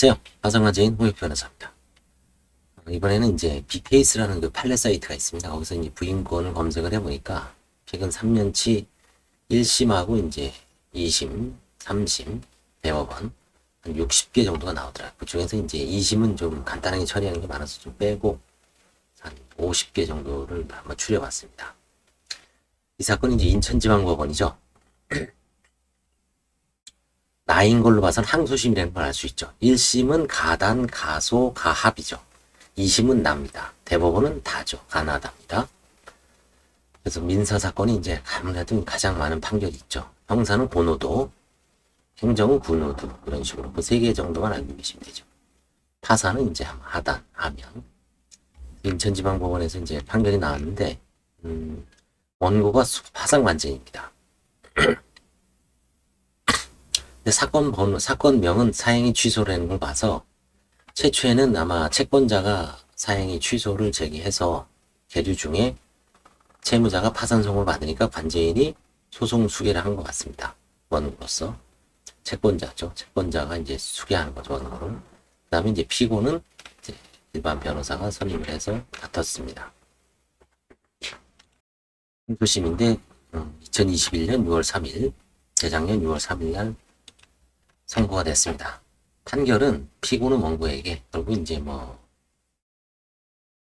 안녕하세요. 화성화재인 호익 변호사입니다. 어, 이번에는 이제 빅케이스라는 그 판례 사이트가 있습니다. 거기서 이제 부인권을 검색을 해보니까 최근 3년치 1심하고 이제 2심, 3심, 대법원 한 60개 정도가 나오더라고요. 그 중에서 이제 2심은 좀 간단하게 처리하는 게 많아서 좀 빼고 한 50개 정도를 한번 추려봤습니다. 이 사건이 이제 인천지방법원이죠. 나인 걸로 봐서는 항소심이라는 걸 알 수 있죠. 1심은 가단, 가소, 가합이죠. 2심은 납니다. 대법원은 다죠. 가나다입니다. 그래서 민사사건이 이제 아무래도 가장 많은 판결이 있죠. 형사는 고노도, 행정은 군노도, 이런 식으로 그 세 개 정도만 알고 계시면 되죠. 타사는 이제 하단, 하면. 인천지방법원에서 이제 판결이 나왔는데, 음, 원고가 파상관제입니다. 사건 번호, 사건명은 사행위 취소라는 걸 봐서 최초에는 아마 채권자가 사행위 취소를 제기해서 계류 중에 채무자가 파산송을 받으니까 관제인이 소송 수개를 한 것 같습니다. 원고로서 채권자죠. 채권자가 이제 수개하는 거죠 원고를. 그다음에 이제 피고는 이제 일반 변호사가 선임을 해서 다퉜습니다. 항소심인데 2021년 6월 3일, 재작년 6월 3일 날 선고가 됐습니다. 판결은 피고는 원고에게 결국 이제 뭐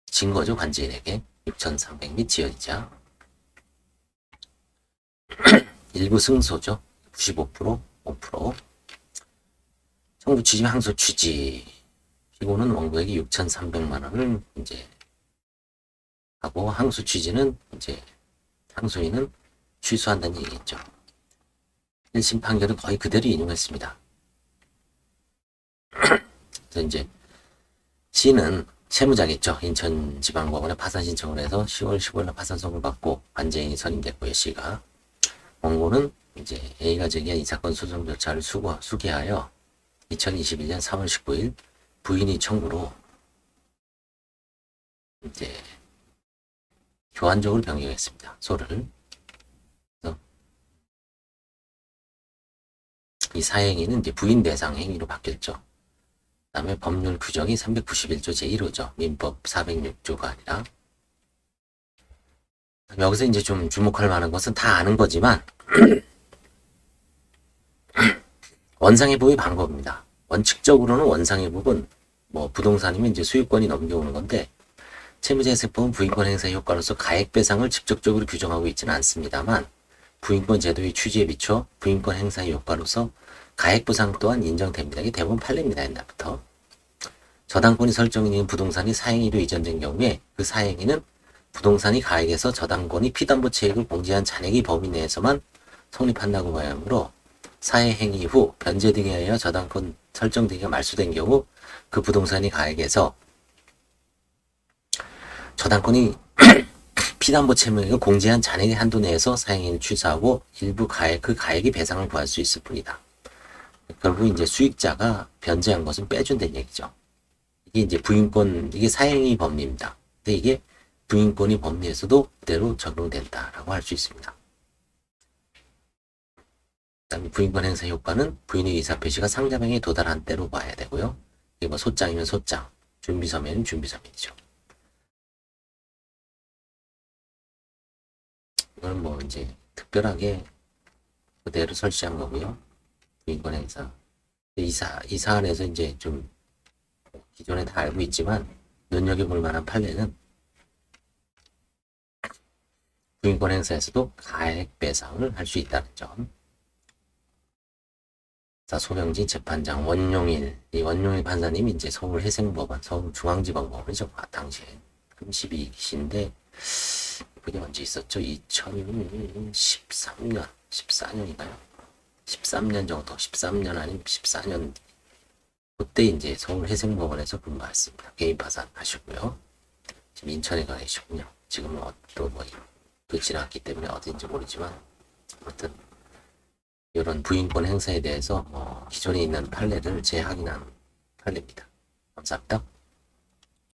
증거죠 관제인에게 6,300 및 지연이자 일부 승소죠 95% 5% 청구 취지 항소 취지 피고는 원고에게 6,300만 원을 이제 하고 항소 취지는 이제 항소인은 취소한다는 얘기겠죠. 1심 판결은 거의 그대로 인용했습니다. 그래서 이제 C는 채무자겠죠. 인천지방법원에 파산 신청을 해서 10월 15일 파산 선고를 받고 관제인이 선임됐고요. C가 원고는 이제 A가 제기한 이 사건 소송 절차를 수고, 수개하여 2021년 3월 19일 부인이 청구로 이제 교환적으로 변경했습니다. 소를 이 사행위는 이제 부인 대상 행위로 바뀌었죠. 그 다음에 법률 규정이 391조 제1호죠. 민법 406조가 아니라 여기서 이제 좀 주목할 만한 것은 다 아는 거지만 원상회복의 방법입니다. 원칙적으로는 원상회복은 뭐 부동산이면 이제 소유권이 넘겨오는 건데 채무자세법은 부인권 행사 효과로서 가액 배상을 직접적으로 규정하고 있지는 않습니다만 부인권 제도의 취지에 비춰 부인권 행사의 효과로서 가액 보상 또한 인정됩니다. 이게 대부분 판례입니다. 옛날부터. 저당권이 설정인 부동산이 사행위로 이전된 경우에 그 사행위는 부동산이 가액에서 저당권이 피담보 채액을 공제한 잔액의 범위 내에서만 성립한다고 봐야 하므로 사회행위 후 변제 등에 의하여 저당권 설정 등이 말소된 경우 그 부동산이 가액에서 저당권이 피담보 채무액을 공제한 잔액의 한도 내에서 사행위를 취소하고 일부 가액 그 가액의 배상을 구할 수 있을 뿐이다. 결국 이제 수익자가 변제한 것은 빼준다는 얘기죠. 이게 이제 부인권 이게 사행위 법리입니다. 근데 이게 부인권이 법리에서도 그대로 적용된다라고 할 수 있습니다. 그다음에 부인권 행사 효과는 부인의 의사 표시가 상자명에 도달한 때로 봐야 되고요. 이게 뭐 소장이면 소장, 준비서면은 준비서면이죠. 이건 뭐 이제 특별하게 그대로 설치한 거고요. 부인권 행사. 이 사, 이 사안에서 이제 좀 기존에 다 알고 있지만 눈여겨볼 만한 판례는 부인권 행사에서도 가액 배상을 할 수 있다는 점. 자, 소명진 재판장 원용일, 이 원용일 판사님이 이제 서울 해생법원, 서울중앙지방법원이죠. 아, 당시에 32기신데 그게 언제 있었죠? 2013년, 14년인가요? 13년 정도, 13년 아니면 14년 그때 이제 서울 해생법원에서 근무했습니다. 개인 파산 하시고요. 지금 인천에 가 계시군요. 지금은 어, 또뭐 그 지났기 때문에 어딘지 모르지만 아무튼 이런 부인권 행사에 대해서 뭐 기존에 있는 판례를 재확인한 판례입니다. 감사합니다.